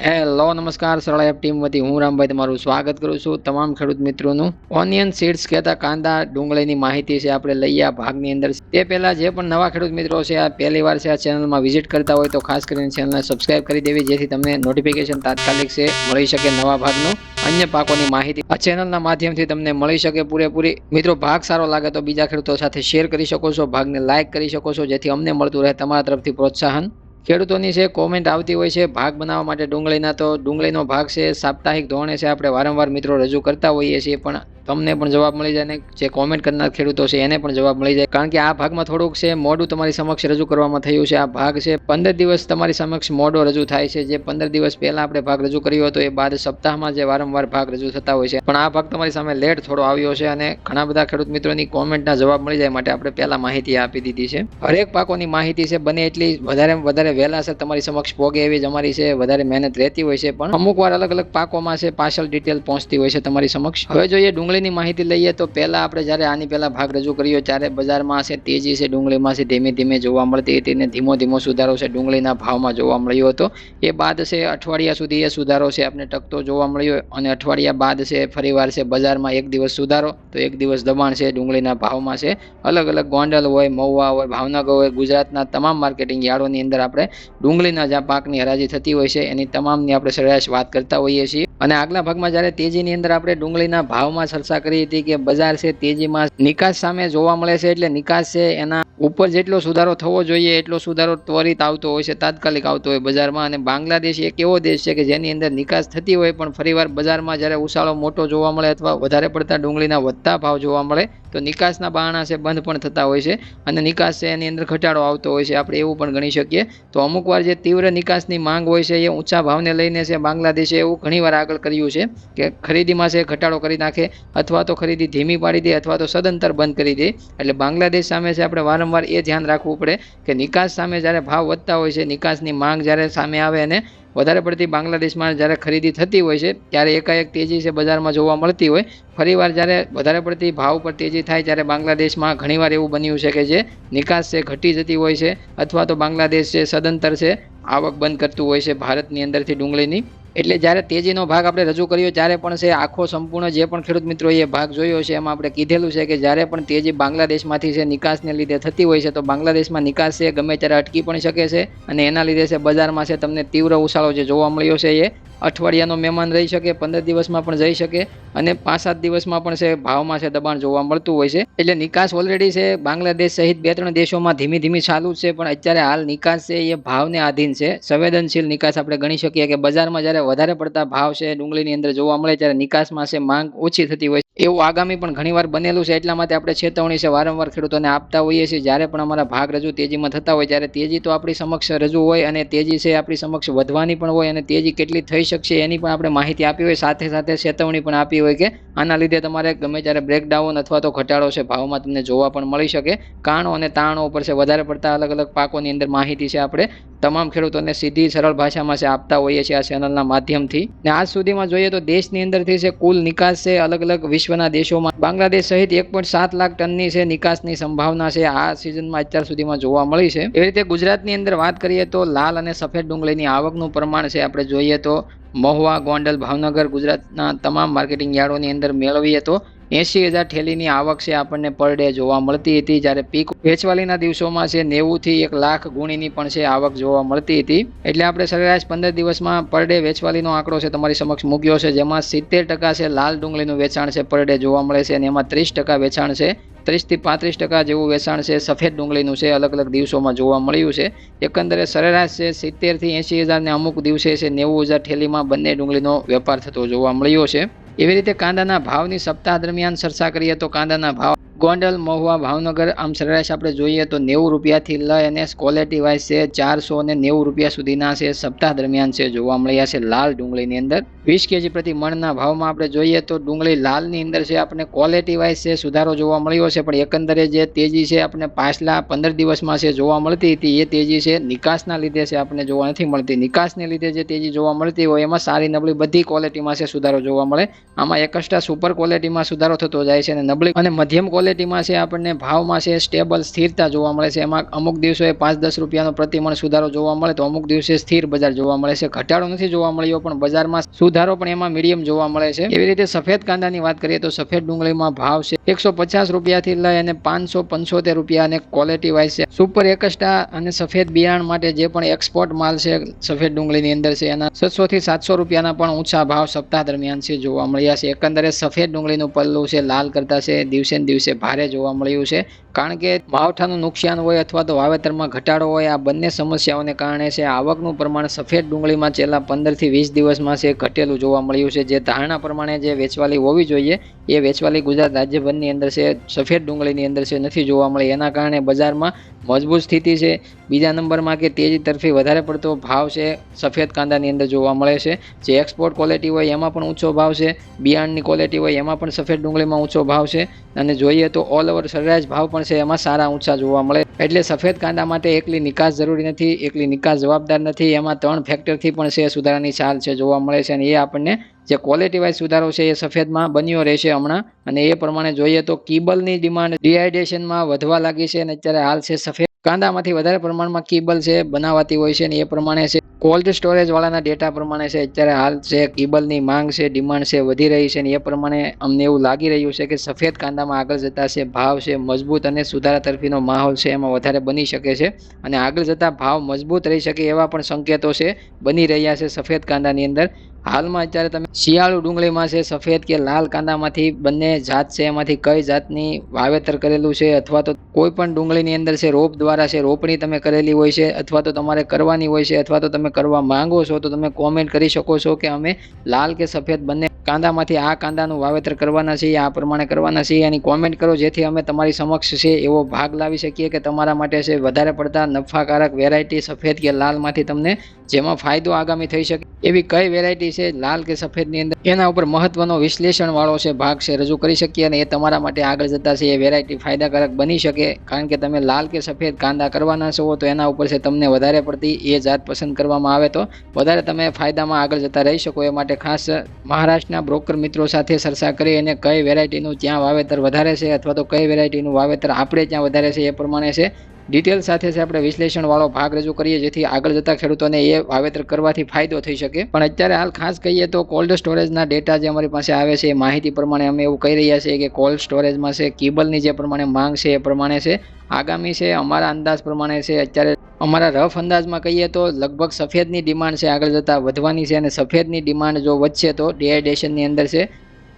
Hello નમસ્કાર, સરળ app team વતી હું રામભાઈ તમારું સ્વાગત કરું છું. તમામ ખેડૂત મિત્રોનું ઓનિયન સીડ્સ કહેતા કાંદા, ડુંગળીની માહિતી છે, આપણે લઈએ આ ભાગની અંદર. તે પહેલા જે પણ નવા ખેડૂત મિત્રો છે, આ પહેલી વાર છે, આ ચેનલમાં વિઝિટ કરતા હોય તો ખાસ કરીને ચેનલને સબસ્ક્રાઇબ કરી દેવી, જેથી તમને નોટિફિકેશન તાત્કાલિક છે, મળી શકે નવા ભાગનું. અન્ય પાકોની માહિતી આ ચેનલના માધ્યમથી તમને મળી શકે પૂરેપૂરી. મિત્રો, ભાગ સારો લાગે તો બીજા ખેડૂતો સાથે શેર કરી શકો છો, ભાગને લાઇક કરી શકો છો, જેથી અમને મળતું રહે તમારા તરફથી પ્રોત્સાહન. ખેડૂતોની છે કોમેન્ટ આવતી હોય છે, ભાગ બનાવવા માટે ડુંગળીના, તો ડુંગળીનો ભાગ છે, સાપ્તાહિક ધોરણે છે, આપણે વારંવાર મિત્રો રજૂ કરતા હોઈએ છીએ, પણ તમને પણ જવાબ મળી જાય ને જે કોમેન્ટ કરનાર ખેડૂતો છે, એને પણ જવાબ મળી જાય. કારણ કે આ ભાગમાં થોડુંક છે, મોડું તમારી સમક્ષ રજૂ કરવામાં થયું છે, આ ભાગ છે, પંદર દિવસ તમારી સમક્ષ મોડો રજૂ થાય છે, જે પંદર દિવસ પહેલાં આપણે ભાગ રજૂ કર્યો હતો, એ બાદ સપ્તાહમાં જે વારંવાર ભાગ રજૂ થતા હોય છે. પણ આ ભાગ તમારી સામે લેટ થોડો આવ્યો છે અને ઘણા બધા ખેડૂત મિત્રોની કોમેન્ટના જવાબ મળી જાય માટે આપણે પહેલાં માહિતી આપી દીધી છે. હરેક પાકોની માહિતી છે, બને એટલી વધારે વધારે વહેલા છે, તમારી સમક્ષ પોગે એવી જ અમારી છે, વધારે મહેનત રહેતી હોય છે, પણ અમુક વાર અલગ અલગ પાકોમાં છે પાર્સલ ડિટેલ પહોંચતી હોય છે તમારી સમક્ષ. હવે જોઈએ ડુંગળીની માહિતી લઈએ તો પહેલા આપણે જ્યારે આની પહેલા ભાગ રજૂ કર્યો ત્યારે બજારમાં છે, તેજી છે, ડુંગળીમાં છે ધીમે ધીમે જોવા મળતી હતી અને ધીમો ધીમો સુધારો છે, ડુંગળીના ભાવમાં જોવા મળ્યો હતો. એ બાદ છે, અઠવાડિયા સુધી એ સુધારો છે આપણે ટકતો જોવા મળ્યો અને અઠવાડિયા બાદ છે, ફરીવાર છે, બજારમાં એક દિવસ સુધારો. તો એક દિવસ દબાણ છે, ડુંગળીના ભાવમાં છે. અલગ અલગ ગોંડલ હોય, મહુવા હોય, ભાવનગર હોય, ગુજરાતના તમામ માર્કેટિંગ યાર્ડોની અંદર આપણે ડુંગળીના જ્યાં પાકની હરાજી થતી હોય છે, એની તમામની આપણે સરેરાશ વાત કરતા હોઈએ છીએ. અને આગલા ભાગમાં જ્યારે તેજીની અંદર આપણે ડુંગળીના ભાવમાં ચર્ચા કરી હતી કે બજાર છે તેજીમાં નિકાસ સામે જોવા મળે છે, એટલે નિકાસ છે એના ઉપર જેટલો સુધારો થવો જોઈએ, એટલો સુધારો ત્વરિત આવતો હોય છે, તાત્કાલિક આવતો હોય બજારમાં. અને બાંગ્લાદેશ એક એવો દેશ છે કે જેની અંદર નિકાસ થતી હોય, પણ ફરીવાર બજારમાં જ્યારે ઉછાળો મોટો જોવા મળે અથવા વધારે પડતા ડુંગળીના વધતા ભાવ જોવા મળે, તો નિકાસના બહાણા છે, બંધ પણ થતા હોય છે. અને નિકાસ છે, એની અંદર ઘટાડો આવતો હોય છે, આપણે એવું પણ ગણી શકીએ. તો અમુક વાર જે તીવ્ર નિકાસની માંગ હોય છે, એ ઊંચા ભાવને લઈને છે, બાંગ્લાદેશે એવું ઘણીવાર આગળ કર્યું છે કે ખરીદીમાં છે, ઘટાડો કરી નાખે, અથવા તો ખરીદી ધીમી પાડી દે, અથવા તો સદંતર બંધ કરી દે. એટલે બાંગ્લાદેશ સામે છે, આપણે વારંવાર એ ધ્યાન રાખવું પડે કે નિકાસ સામે જ્યારે ભાવ વધતા હોય છે, નિકાસની માંગ જ્યારે સામે આવે અને વધારે પડતી બાંગ્લાદેશમાં જ્યારે ખરીદી થતી હોય છે, ત્યારે એકાએક તેજી છે બજારમાં જોવા મળતી હોય. ફરીવાર જ્યારે વધારે પડતી ભાવ પર તેજી થાય ત્યારે બાંગ્લાદેશમાં ઘણીવાર એવું બન્યું છે કે જે નિકાસ છે, ઘટી જતી હોય છે અથવા તો બાંગ્લાદેશ છે, સદંતર છે, આવક બંધ કરતું હોય છે, ભારતની અંદરથી ડુંગળીની એટલે જ્યારે તેજીનો ભાગ આપણે રજૂ કર્યો, ત્યારે પણ છે આખો સંપૂર્ણ જે પણ ખેડૂત મિત્રો એ ભાગ જોયો છે, એમાં આપણે કીધેલું છે કે જ્યારે પણ તેજી બાંગ્લાદેશમાંથી છે નિકાસને લીધે થતી હોય છે, તો બાંગ્લાદેશમાં નિકાસ છે, ગમે ત્યારે અટકી પણ શકે છે અને એના લીધે છે બજારમાં છે તમને તીવ્ર ઉછાળો જે જોવા મળ્યો છે એ અઠવાડિયાનો મહેમાન રહી શકે, પંદર દિવસમાં પણ જઈ શકે અને પાંચ સાત દિવસમાં પણ છે ભાવમાં છે દબાણ જોવા મળતું હોય છે. એટલે નિકાસ ઓલરેડી છે, બાંગ્લાદેશ સહિત બે ત્રણ દેશોમાં ધીમી ધીમી ચાલુ છે, પણ અત્યારે હાલ નિકાસ છે એ ભાવને આધીન છે. સંવેદનશીલ નિકાસ આપણે ગણી શકીએ કે બજારમાં જ્યારે વધારે પડતા ભાવ છે, ડુંગળીની અંદર જોવા મળે ત્યારે નિકાસમાં છે, માંગ ઓછી થતી હોય એવું આગામી પણ ઘણીવાર બનેલું છે, એટલા માટે આપણે ચેતવણી છે, વારંવાર ખેડૂતોને આપતા હોઈએ છીએ. જ્યારે પણ અમારા ભાગ રજૂ તેજીમાં થતા હોય, ત્યારે તેજી તો આપણી સમક્ષ રજૂ હોય અને તેજી છે આપણી સમક્ષ વધવાની પણ હોય અને તેજી કેટલી થઈ શકશે એની પણ આપણે માહિતી આપી હોય. સાથે સાથે ચેતવણી પણ આપી હોય કે આના લીધે તમારે ગમે ત્યારે બ્રેકડાઉન અથવા તો ઘટાડો છે, ભાવમાં તમને જોવા પણ મળી શકે. કાણો અને તાણો ઉપર છે, વધારે પડતા અલગ અલગ પાકોની અંદર માહિતી છે આપણે તમામ ખેડૂતોને સીધી સરળ ભાષામાં છે આપતા હોઈએ છીએ આ ચેનલના માધ્યમથી. ને આજ સુધીમાં જોઈએ તો દેશની અંદરથી છે કુલ નિકાસ છે અલગ અલગ વિશ્વના દેશોમાં. બાંગ્લાદેશ સહિત એક પોઈન્ટ સાત લાખ ટનની છે નિકાસની સંભાવના છે આ સિઝનમાં અત્યાર સુધીમાં જોવા મળી છે. એવી રીતે ગુજરાતની અંદર વાત કરીએ તો લાલ અને સફેદ ડુંગળીની આવકનું પ્રમાણ છે આપણે જોઈએ તો મહુવા, ગોંડલ, ભાવનગર ગુજરાતના તમામ માર્કેટિંગ યાર્ડોની અંદર મેળવીએ તો એંશી હજાર ઠેલીની આવક છે આપણને પર ડે જોવા મળતી હતી. જ્યારે પીક વેચવાલીના દિવસોમાં છે નેવુંથી એક લાખ ગુણીની પણ છે આવક જોવા મળતી હતી. એટલે આપણે સરેરાશ પંદર દિવસમાં પર ડે વેચવાલીનો આંકડો છે તમારી સમક્ષ મૂક્યો છે, જેમાં સિત્તેર ટકા છે લાલ ડુંગળીનું વેચાણ છે પર ડે જોવા મળે છે અને એમાં ત્રીસ ટકા વેચાણ છે. ત્રીસથી પાંત્રીસ ટકા જેવું વેચાણ છે સફેદ ડુંગળીનું છે અલગ અલગ દિવસોમાં જોવા મળ્યું છે. એકંદરે સરેરાશ છે સિત્તેરથી એંશી હજારને અમુક દિવસે છે નેવું હજાર ઠેલીમાં બંને ડુંગળીનો વેપાર થતો જોવા મળ્યો છે. એવી રીતે કાંદાના ભાવની સપ્તાહ દરમિયાન ચર્ચા કરીએ તો કાંદાના ભાવ ગોંડલ, મહુવા, ભાવનગર, આમ સરેરાશ આપણે જોઈએ તો નેવું રૂપિયાથી લઈ અને ક્વોલિટી વાઇઝ છે ચારસો અને નેવું રૂપિયા સુધીના છે સપ્તાહ દરમિયાન છે જોવા મળ્યા છે લાલ ડુંગળીની અંદર. વીસ કેજી પ્રતિ મણના ભાવમાં આપણે જોઈએ તો ડુંગળી લાલની અંદર છે આપણે ક્વોલિટી વાઇઝ છે સુધારો જોવા મળ્યો છે પણ એકંદરે જે તેજી છે આપણે પાછલા પંદર દિવસમાં છે જોવા મળતી હતી એ તેજી છે નિકાસના લીધે છે આપણે જોવા નથી મળતી. નિકાસને લીધે જે તેજી જોવા મળતી હોય એમાં સારી નબળી બધી ક્વોલિટીમાં છે સુધારો જોવા મળે. આમાં એકસ્ટ્રા સુપર ક્વોલિટીમાં સુધારો થતો જાય છે અને નબળી અને મધ્યમ ક્વોલિટી ક્વોલિટીમાં છે, આપણને ભાવમાં છે સ્ટેબલ સ્થિરતા જોવા મળે છે. એમાં અમુક દિવસોએ પાંચ દસ રૂપિયાનો પ્રતિમણ સુધારો જોવા મળે તો અમુક દિવસે સ્થિર બજાર જોવા મળે છે. ઘટાડો નથી જોવા મળ્યો, પણ બજારમાં સુધારો પણ એમાં મીડિયમ જોવા મળે છે. એવી રીતે સફેદ કાંદાની વાત કરીએ તો સફેદ ડુંગળીમાં ભાવ છે એકસો પચાસ રૂપિયાથી લઈ અને પાંચસો પંચોતેર રૂપિયા અને ક્વોલિટી વાઇઝ છે. સુપર એકસ્ટા અને સફેદ બિયારણ માટે જે પણ એક્સપોર્ટ માલ છે, સફેદ ડુંગળીની અંદર છે, એના છસો થી સાતસો રૂપિયાના પણ ઊંચા ભાવ સપ્તાહ દરમિયાન છે જોવા મળ્યા છે. એકંદરે સફેદ ડુંગળીનું પલ્લું છે, લાલ કરતા છે દિવસે ને દિવસે ભારે જોવા મળ્યું છે. કારણ કે માવઠાનું નુકસાન હોય અથવા તો વાવેતરમાં ઘટાડો હોય, આ બંને સમસ્યાઓને કારણે છે આવકનું પ્રમાણ સફેદ ડુંગળીમાં છેલ્લા પંદરથી વીસ દિવસમાં છે, ઘટેલું જોવા મળ્યું છે. જે ધારણા પ્રમાણે જે વેચવાલી હોવી જોઈએ, એ વેચવાલી ગુજરાત રાજ્યભરની અંદર છે, સફેદ ડુંગળીની અંદર છે, નથી જોવા મળી. એના કારણે બજારમાં મજબૂત સ્થિતિ છે. બીજા નંબરમાં કે તેજી તરફી વધારે પડતો ભાવ છે, સફેદ કાંદાની અંદર જોવા મળે છે. જે એક્સપોર્ટ ક્વોલિટી હોય, એમાં પણ ઊંચો ભાવ છે. બિયાણની ક્વોલિટી હોય, એમાં પણ સફેદ ડુંગળીમાં ઊંચો ભાવ છે. અને જોઈએ તો ઓલ ઓવર સરેરાશ ભાવ પણ છે, એમાં સારા ઊંચા જોવા મળે. એટલે સફેદ કાંદા માટે એકલી નિકાસ જરૂરી નથી, એકલી નિકાસ જવાબદાર નથી. એમાં ત્રણ ફેક્ટરથી પણ છે, સુધારાની ચાલ છે, જોવા મળે છે અને એ આપણને જે ક્વોલિટી વાઇઝ સુધારો છે, એ સફેદમાં બન્યો રહેશે હમણાં. અને એ પ્રમાણે જોઈએ તો કેબલની ડિમાન્ડ ડિહાઇડ્રેશનમાં વધવા લાગી છે અને અત્યારે હાલ છે સફેદ કાંદામાંથી વધારે પ્રમાણમાં કીબલ છે, બનાવાતી હોય છે અને એ પ્રમાણે છે. કોલ્ડ સ્ટોરેજ વાળાના ડેટા પ્રમાણે છે. અત્યારે હાલ છે, કીબલની માંગ છે, ડિમાન્ડ છે, વધી રહી છે અને એ પ્રમાણે અમને એવું લાગી રહ્યું છે કે સફેદ કાંદામાં આગળ જતા છે, ભાવ છે મજબૂત અને સુધારા તરફીનો માહોલ છે એમાં વધારે બની શકે છે. અને આગળ જતા ભાવ મજબૂત રહી શકે એવા પણ સંકેતો છે, બની રહ્યા છે સફેદ કાંદાની અંદર. હાલમાં અત્યારે તમે શિયાળુ ડુંગળીમાં છે, સફેદ કે લાલ કાંદામાંથી બંને જાત છે, એમાંથી કઈ જાતની વાવેતર કરેલું છે અથવા તો કોઈ પણ ડુંગળીની અંદર છે, રોપ દ્વારા છે, રોપણી તમે કરેલી હોય છે અથવા તો તમારે કરવાની હોય છે અથવા તો તમે કરવા માંગો છો, તો તમે કોમેન્ટ કરી શકો છો કે અમે લાલ કે સફેદ બંને કાંદામાંથી આ કાંદાનું વાવેતર કરવાના છીએ, આ પ્રમાણે કરવાના છીએ એની કોમેન્ટ કરો, જેથી અમે તમારી સમક્ષ છે એવો ભાગ લાવી શકીએ કે તમારા માટે છે વધારે પડતા નફાકારક વેરાયટી સફેદ કે લાલમાંથી તમને જેમાં ફાયદો આગામી થઈ શકે એવી કઈ વેરાયટી છે, લાલ કે સફેદની અંદર. એના ઉપર મહત્વનો વિશ્લેષણ વાળો છે, ભાગ છે, રજૂ કરી શકીએ અને એ તમારા માટે આગળ જતા છે, એ વેરાયટી ફાયદાકારક બની શકે. કારણ કે તમે લાલ કે સફેદ કાંદા કરવાના છો, તો એના ઉપર છે તમને વધારે પડતી એ જાત પસંદ કરવામાં આવે તો. વધારે તમે ફાયદામાં આગળ જતા રહી શકો, એ માટે ખાસ મહારાષ્ટ્રના બ્રોકર મિત્રો સાથે ચર્ચા કરી અને કઈ વેરાયટીનું ત્યાં વાવેતર વધારે છે, અથવા તો કઈ વેરાયટીનું વાવેતર આપણે ત્યાં વધારે છે, એ પ્રમાણે છે. ડિટેલ સાથે છે આપણે વિશ્લેષણ વાળો ભાગ રજૂ કરીએ, જેથી આગળ જતા ખેડૂતોને એ વાવેતર કરવાથી ફાયદો થઈ શકે. પણ અત્યારે હાલ ખાસ કહીએ તો કોલ્ડ સ્ટોરેજના ડેટા જે અમારી પાસે આવે છે, એ માહિતી પ્રમાણે અમે એવું કહી રહ્યા છીએ કે કોલ્ડ સ્ટોરેજમાં છે, કેબલની જે પ્રમાણે માંગ છે, એ પ્રમાણે છે. આગામી છે, અમારા અંદાજ પ્રમાણે છે, અત્યારે અમારા રફ અંદાજમાં કહીએ તો લગભગ સફેદની ડિમાન્ડ છે, આગળ જતાં વધવાની છે અને સફેદની ડિમાન્ડ જો વધશે તો ડિહાઇડ્રેશનની અંદર છે.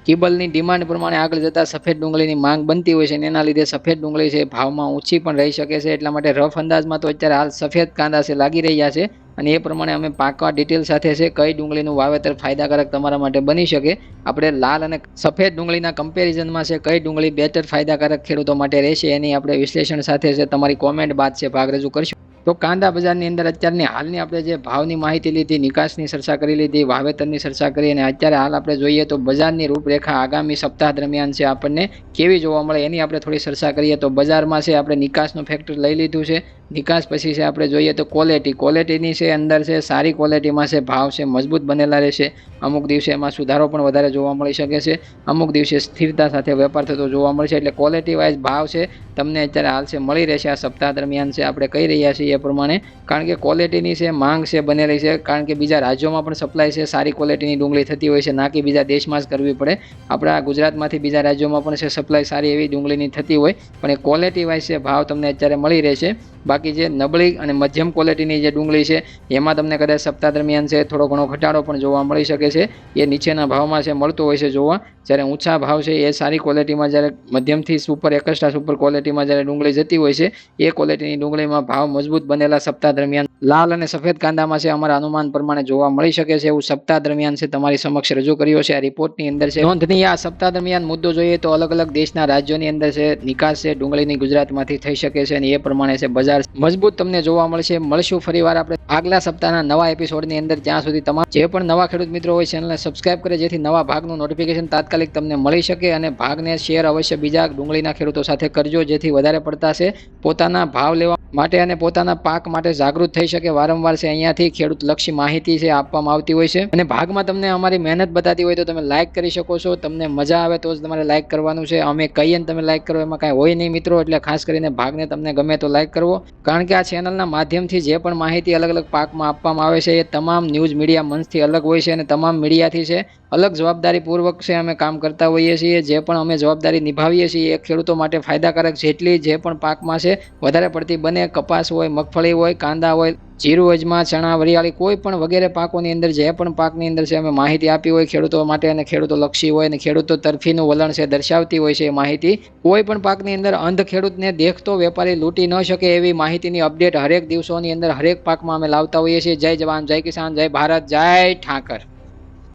કેબલની ડિમાન્ડ પ્રમાણે આગળ જતાં સફેદ ડુંગળીની માંગ બનતી હોય છે અને એના લીધે સફેદ ડુંગળી છે ભાવમાં ઊંચી પણ રહી શકે છે. એટલા માટે રફ અંદાજમાં તો અત્યારે હાલ સફેદ કાંદા છે, લાગી રહ્યા છે અને એ પ્રમાણે અમે પાકવા ડિટેલ સાથે છે કઈ ડુંગળીનું વાવેતર ફાયદાકારક તમારા માટે બની શકે. આપણે લાલ અને સફેદ ડુંગળીના કમ્પેરિઝનમાં છે કઈ ડુંગળી બેટર ફાયદાકારક ખેડૂતો માટે રહેશે એની આપણે વિશ્લેષણ સાથે છે. તમારી કોમેન્ટ બાદ છે. ભાગ રજૂ કરશું. તો કાંદા બજારની અંદર અત્યારની હાલની આપણે જે ભાવની માહિતી લીધી, નિકાસની ચર્ચા કરી લીધી, વાવેતરની ચર્ચા કરી અને અત્યારે હાલ આપણે જોઈએ તો બજારની રૂપરેખા આગામી સપ્તાહ દરમિયાન છે આપણને કેવી જોવા મળે એની આપણે થોડી ચર્ચા કરીએ. તો બજારમાં છે આપણે નિકાસનું ફેક્ટર લઈ લીધું છે. નિકાસ પછી છે આપણે જોઈએ તો ક્વોલિટી ક્વોલિટીની છે અંદર છે સારી ક્વોલિટીમાં છે ભાવ છે મજબૂત બનેલા રહેશે. અમુક દિવસે એમાં સુધારો પણ વધારે જોવા મળી શકે છે. અમુક દિવસે સ્થિરતા સાથે વેપાર થતો જોવા મળશે. એટલે ક્વોલિટી વાઇઝ ભાવ છે તમને અત્યારે હાલ છે મળી રહેશે આ સપ્તાહ દરમિયાન છે આપણે કહી રહ્યા છીએ. એ પ્રમાણે. કારણ કે ક્વોલિટીની છે, માંગ છે, બનેલી છે. કારણ કે બીજા રાજ્યોમાં પણ સપ્લાય છે, સારી ક્વોલિટીની ડુંગળી થતી હોય છે ના કે બીજા દેશમાં જ કરવી પડે. આપણા ગુજરાતમાંથી બીજા રાજ્યોમાં પણ છે સપ્લાય સારી એવી ડુંગળીની થતી હોય. પણ એ ક્વોલિટી વાઇઝ છે, ભાવ તમને અત્યારે મળી રહેશે. બાકી જે નબળી અને મધ્યમ ક્વોલિટીની જે ડુંગળી છે, એમાં તમને કદાચ સપ્તાહ દરમિયાન છે, થોડો ઘણો ઘટાડો પણ જોવા મળી શકે છે. એ નીચેના ભાવમાં છે, મળતો હોય છે જોવા. જ્યારે ઊંચા ભાવ છે, એ સારી ક્વોલિટીમાં જ્યારે મધ્યમથી સુપર એકસ્ટ્રા સુપર ક્વોલિટીમાં જ્યારે ડુંગળી જતી હોય છે, એ ક્વોલિટીની ડુંગળીમાં ભાવ મજબૂત બનેલા સપ્તાહ દરમિયાન. લાલ અને સફેદ કાંદામાં છે, અમારા અનુમાન પ્રમાણે જોવા મળી શકે છે, એવું સપ્તાહ દરમિયાન છે, તમારી સમક્ષ રજૂ કર્યો છે, આ રિપોર્ટની અંદર છે. નોંધની આ સપ્તાહ દરમિયાન મુદ્દો જોઈએ તો અલગ અલગ દેશના રાજ્યોની અંદર છે, નિકાસ છે, ડુંગળીની ગુજરાતમાંથી થઈ શકે છે, અને એ પ્રમાણે છે, બજાર મજબૂત તમને જોવા મળશે. મળશું ફરીવાર આપણે આગલા સપ્તાહના નવા એપિસોડની અંદર. જ્યાં સુધી તમામ જે પણ નવા ખેડૂત મિત્રો હોય ચેનલને સબસ્ક્રાઇબ કરે, જેથી નવા ભાગનું નોટિફિકેશન તાત્કાલિક તમને મળી શકે અને ભાગને શેર અવશ્ય બીજા ડુંગળીના ખેડૂતો સાથે કરજો, જેથી વધારે પડતા છે પોતાના ભાવ લેવા માટે અને પોતાના પાક માટે જાગૃત થઈ શકે વારંવાર છે. અહીંયાથી ખેડૂત લક્ષી માહિતી છે, આપવામાં આવતી હોય છે. અને ભાગમાં તમને અમારી મહેનત બતાતી હોય તો તમે લાઈક કરી શકો છો. તમને મજા આવે તો જ તમારે લાઈક કરવાનું છે. અમે કહીએ ને તમે લાઈક કરો, એમાં કાંઈ હોય નહીં મિત્રો. એટલે ખાસ કરીને ભાગને તમને ગમે તો લાઈક કરવો. કારણ કે આ ચેનલના માધ્યમથી જે પણ માહિતી અલગ અલગ પાકમાં આપવામાં આવે છે, એ તમામ ન્યૂઝ મીડિયા મંચથી અલગ હોય છે અને તમામ મીડિયાથી છે. અલગ જવાબદારીપૂર્વક છે અમે કામ કરતા હોઈએ છીએ, જે પણ અમે જવાબદારી નિભાવીએ છીએ એ ખેડૂતો માટે ફાયદાકારક જેટલી જે પણ પાકમાં છે, વધારે પડતી બને, કપાસ હોય, મગફળી હોય, કાંદા હોય, જીરું, અજમા, ચણા, વરિયાળી, કોઈ પણ વગેરે પાકોની અંદર જે પણ પાકની અંદર છે, અમે માહિતી આપી હોય ખેડૂતો માટે અને ખેડૂતો લક્ષી હોય અને ખેડૂતો તરફીનું વલણ છે, દર્શાવતી હોય છે એ માહિતી. કોઈ પણ પાકની અંદર અંધ ખેડૂતને દેખતો વેપારી લૂંટી ન શકે એવી માહિતીની અપડેટ હરેક દિવસોની અંદર હરેક પાકમાં અમે લાવતા હોઈએ છીએ. જય જવાન, જય કિસાન, જય ભારત, જય ઠાકર.